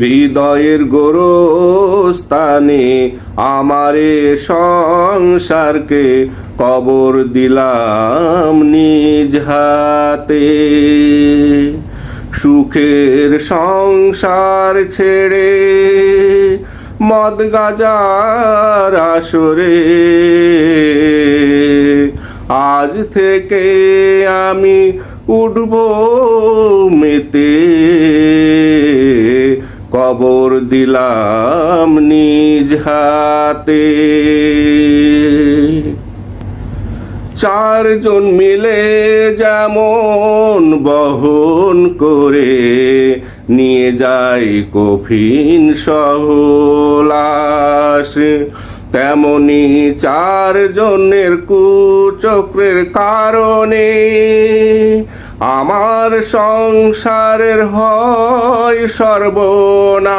হৃদয়ের গোরস্থানে আমারে সংসারকে কবর দিলাম নিজ হাতে। সুখের সংসার ছেড়ে মদ গাজার আসরে আজ থেকে আমি উঠব মেতে। কবর দিলাম নিজ হাতে। চারজন মিলে যেমন বহন করে নিয়ে যাই কফিন সহলাস, তেমনি চারজনের কুচক্রের কারণে আমার সংসারের হয় সর্বনাশ।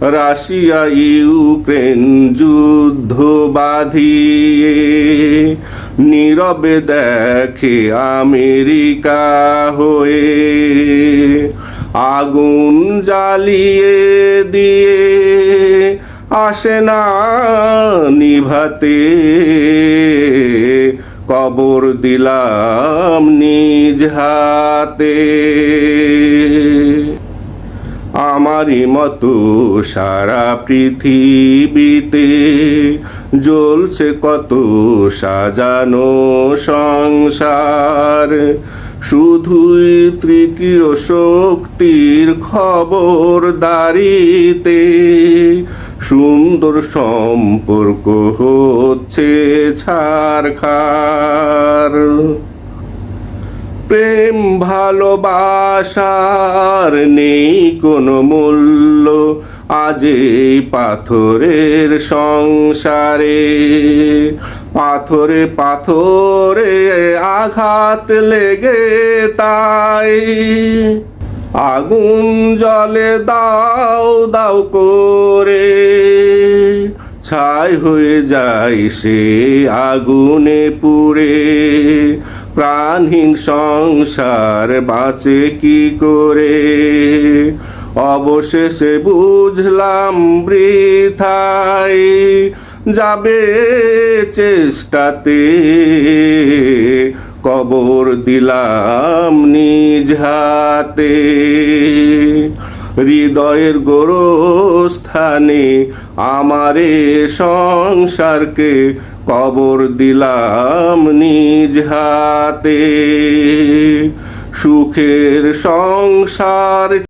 রাশিয়া, ইউক্রেন যুদ্ধ বাঁধিয়ে নীরবে দেখে আমেরিকা হয়ে আগুন জ্বালিয়ে দিয়ে আসে না নিভাতে। কবর দিলাম নিজ হাতে। আমারই মতো সারা পৃথিবীতে জ্বলছে কত সাজানো সংসার। শুধুই তৃতীয় শক্তির খবর দাঁড়িতে সুন্দর সম্পর্ক হচ্ছে ছাড়খার প্রেম ভালোবাসার নেই কোনো মূল্য, আজ এই পাথরের সংসারে। পাথরে পাথরে আঘাত লেগে তাই। আগুন জলে দাও দাও করে। ছাই হয়ে যায় সে আগুনে পুড়ে। প্রাণহীন সংসার বাঁচে কি করে? অবশেষে বুঝলাম বৃথাই যাবে চেষ্টাতে। কবর দিলাম নিজ হাতে। হৃদয়ের গোরস্থানে আমারে সংসারকে কবর দিলাম নিজ হাতে। সুখের সংসার